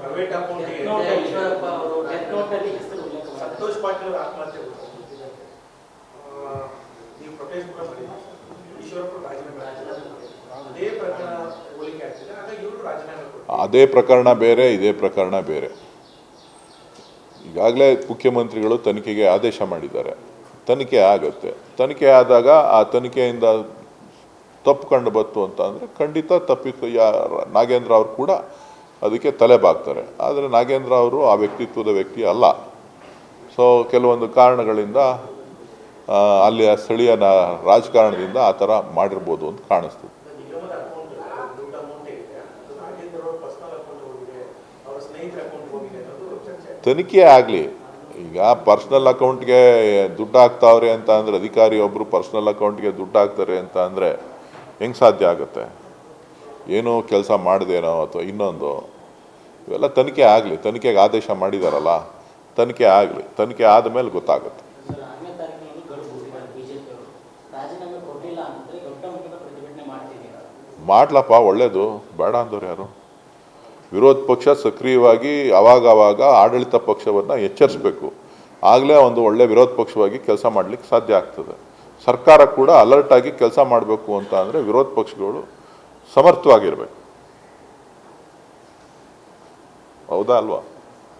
Private account Eshwarappa ಅವರು death ಹೆಸರು ಉಲ್ಲೇಖ. ಸಂತೋಷ್ ಪಾಟೀಲ್ ಅವರ ಆತ್ಮಹತ್ಯೆ. ಆ, ನೀವು ಪ್ರೊಟೆಸ್ಟ್ ಕೂಡ ಮಾಡಿದ್ದೀರಿ ಈಶ್ವರಪ್ಪ ರಾಜೀನಾಮೆ ಮಾಡಿದ್ದಾರೆ. ಅದೇ ಪ್ರಕರಣ ಹೋಲಿಕೆ ಆಗ್ತಿದೆ. ಹಾಗಾಗಿ ಇವರು ರಾಜೀನಾಮೆ ಕೊಡ್ತಾರೆ. ಅದೇ ಪ್ರಕರಣ ಬೇರೆ ಇದೇ ಪ್ರಕರಣ ಬೇರೆ. ಈಗಾಗಲೇ ಮುಖ್ಯಮಂತ್ರಿಗಳು ತನಿಖೆಗೆ ಆದೇಶ ಮಾಡಿದ್ದಾರೆ. ತನಿಖೆ ಆಗುತ್ತೆ. ತನಿಖೆ ಆದಾಗ ಆ ತನಿಖೆಯಿಂದ ತಪ್ಪು ಕಂಡು ಬಂತು ಅಂತ ಅಂದರೆ ಖಂಡಿತ ತಪ್ಪಿತ್ತು ಯಾರು ನಾಗೇಂದ್ರ ಅವರು ಕೂಡ ಅದಕ್ಕೆ ತಲೆ ಬಾಗ್ತಾರೆ. ಆದರೆ ನಾಗೇಂದ್ರ ಅವರು ಆ ವ್ಯಕ್ತಿತ್ವದ ವ್ಯಕ್ತಿ ಅಲ್ಲ. ಸೊ ಕೆಲವೊಂದು ಕಾರಣಗಳಿಂದ ಅಲ್ಲಿಯ ಸ್ಥಳೀಯ ರಾಜಕಾರಣದಿಂದ ಆ ಥರ ಮಾಡಿರ್ಬೋದು ಅಂತ ಕಾಣಿಸ್ತು. ತನಿಖೆ ಆಗಲಿ. ಈಗ ಪರ್ಸ್ನಲ್ ಅಕೌಂಟ್ಗೆ ದುಡ್ಡು ಹಾಕ್ತಾವ್ರೆ ಅಂತ ಅಂದರೆ ಅಧಿಕಾರಿ ಒಬ್ಬರು ಪರ್ಸ್ನಲ್ ಅಕೌಂಟ್ಗೆ ದುಡ್ಡು ಹಾಕ್ತಾರೆ ಅಂತ ಅಂದರೆ ಹೆಂಗೆ ಸಾಧ್ಯ ಆಗುತ್ತೆ? ಏನೋ ಕೆಲಸ ಮಾಡಿದೇನೋ ಅಥವಾ ಇನ್ನೊಂದು? ಇವೆಲ್ಲ ತನಿಖೆ ಆಗಲಿ ತನಿಖೆಗೆ ಆದೇಶ ಮಾಡಿದಾರಲ್ಲ ತನಿಖೆ ಆಗಲಿ ತನಿಖೆ ಗೊತ್ತಾಗುತ್ತೆ. ಮಟ್ಟದ ಪ್ರತಿಭಟನೆ ಮಾಡ್ತಿದ್ದೀರಾ? ಮಾಡ್ಲಪ್ಪ ಒಳ್ಳೇದು. ಬೇಡ ಅಂದವ್ರು ಯಾರು? ವಿರೋಧ ಪಕ್ಷ ಸಕ್ರಿಯವಾಗಿ ಅವಾಗ ಅವಾಗ ಆಡಳಿತ ಪಕ್ಷವನ್ನು ಎಚ್ಚರಿಸಬೇಕು. ಆಗಲೇ ಒಂದು ಒಳ್ಳೆ ವಿರೋಧ ಪಕ್ಷವಾಗಿ ಕೆಲಸ ಮಾಡಲಿಕ್ಕೆ ಸಾಧ್ಯ ಆಗ್ತದೆ. ಸರ್ಕಾರ ಕೂಡ ಅಲರ್ಟ್ ಆಗಿ ಕೆಲಸ ಮಾಡಬೇಕು ಅಂತ ಅಂದರೆ ವಿರೋಧ ಪಕ್ಷಗಳು ಸಮರ್ಥವಾಗಿರಬೇಕು. ಹೌದಾ ಅಲ್ವಾ?